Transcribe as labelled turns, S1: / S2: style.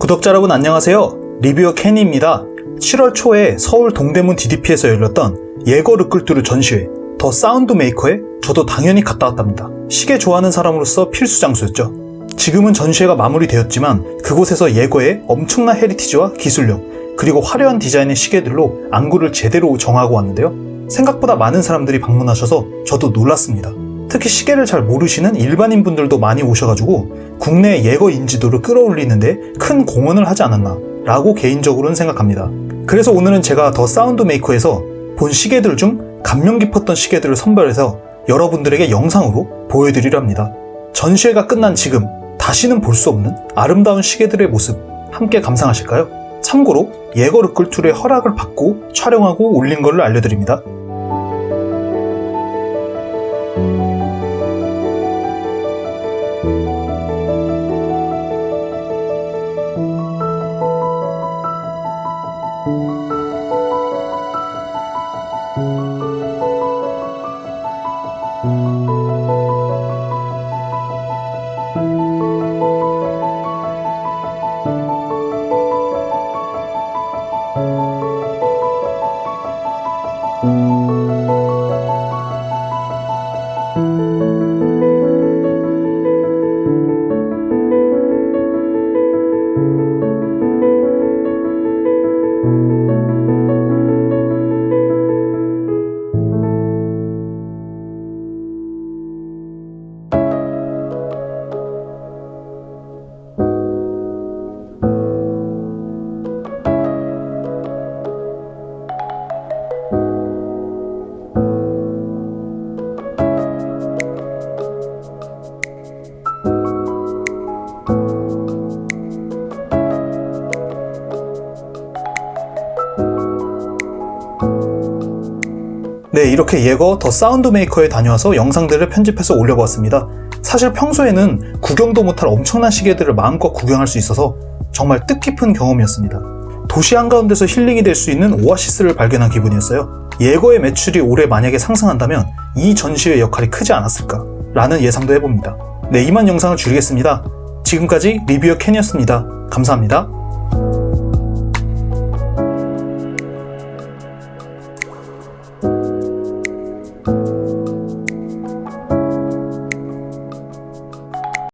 S1: 구독자 여러분 안녕하세요. 리뷰어 캐니입니다. 7월 초에 서울 동대문 DDP에서 열렸던 예거 르클투르 전시회 더 사운드 메이커에 저도 당연히 갔다 왔답니다. 시계 좋아하는 사람으로서 필수 장소였죠. 지금은 전시회가 마무리되었지만 그곳에서 예거의 엄청난 헤리티지와 기술력 그리고 화려한 디자인의 시계들로 안구를 제대로 정하고 왔는데요. 생각보다 많은 사람들이 방문하셔서 저도 놀랐습니다. 특히 시계를 잘 모르시는 일반인 분들도 많이 오셔가지고 국내 예거 인지도를 끌어올리는데 큰 공헌을 하지 않았나 라고 개인적으로는 생각합니다. 그래서 오늘은 제가 더 사운드 메이커에서 본 시계들 중 감명 깊었던 시계들을 선별해서 여러분들에게 영상으로 보여드리려 합니다. 전시회가 끝난 지금 다시는 볼 수 없는 아름다운 시계들의 모습 함께 감상하실까요? 참고로 예거 르클툴의 허락을 받고 촬영하고 올린 걸로 알려드립니다. thank you 네, 이렇게 예거 더 사운드 메이커에 다녀와서 영상들을 편집해서 올려보았습니다. 사실 평소에는 구경도 못할 엄청난 시계들을 마음껏 구경할 수 있어서 정말 뜻깊은 경험이었습니다. 도시 한가운데서 힐링이 될 수 있는 오아시스를 발견한 기분이었어요. 예거의 매출이 올해 만약에 상승한다면 이 전시의 역할이 크지 않았을까? 라는 예상도 해봅니다. 네, 이만 영상을 줄이겠습니다. 지금까지 리뷰어 캔이었습니다. 감사합니다.